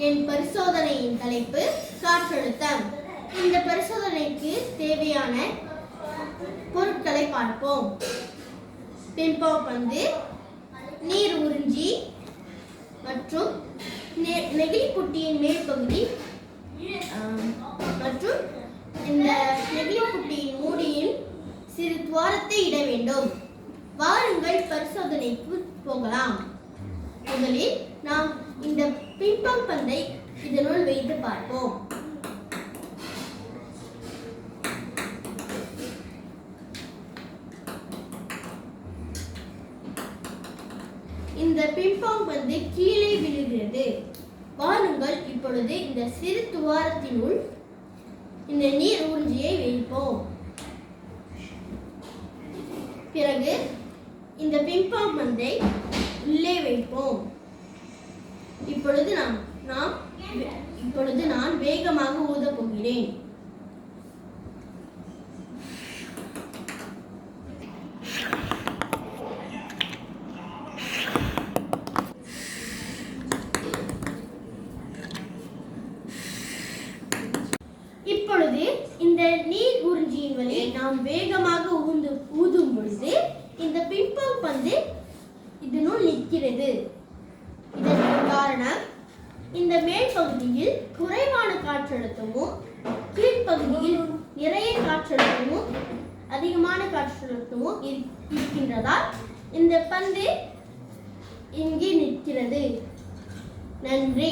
என் பரிசோதனையின் தலைப்பு காற்றழுத்தம். இந்த பரிசோதனைக்கு தேவையான பொருட்களை பார்ப்போம். பிம்போ பந்து நீர் உறிஞ்சி மற்றும் நெ- நெகிழிப்புட்டியின் மேற்பகுதி மற்றும் இந்த நெகிழிப்புட்டியின் மூடியில் சிறு துவாரத்தை இட வேண்டும். வாருங்கள் பரிசோதனைக்கு போகலாம். முதலில் நாம் இந்த பிம்பம் பந்தை இதனுள் வைத்து பார்ப்போம். இந்த பிம்பம் பந்து கீழே விழுகிறது. வாருங்கள் இப்பொழுது இந்த சிறு துவாரத்தினுள் இந்த நீர் ஊஞ்சியை வைப்போம். பிறகு இந்த பிம்பம் பந்தை உள்ளே இப்பொழுது நாம் நாம் இப்பொழுது நான் வேகமாக ஊதப் போகிறேன். இப்பொழுது இந்த நீர் உறிஞ்சியின் வழி நாம் வேகமாக ஊந்து ஊதும் பொழுது இந்த பிம்பம் பந்து இதனுள் நிற்கிறது இதற்கு காரணம் இந்த மேல் பகுதியில் குறைவான காற்றழுத்தமும் கீழ்ப்பகுதியில் நிறைய காற்றழுத்தமும் அதிகமான காற்றழுத்தமும் இருக்கின்றதால் இந்த பந்து இங்கே நிற்கிறது. நன்றி.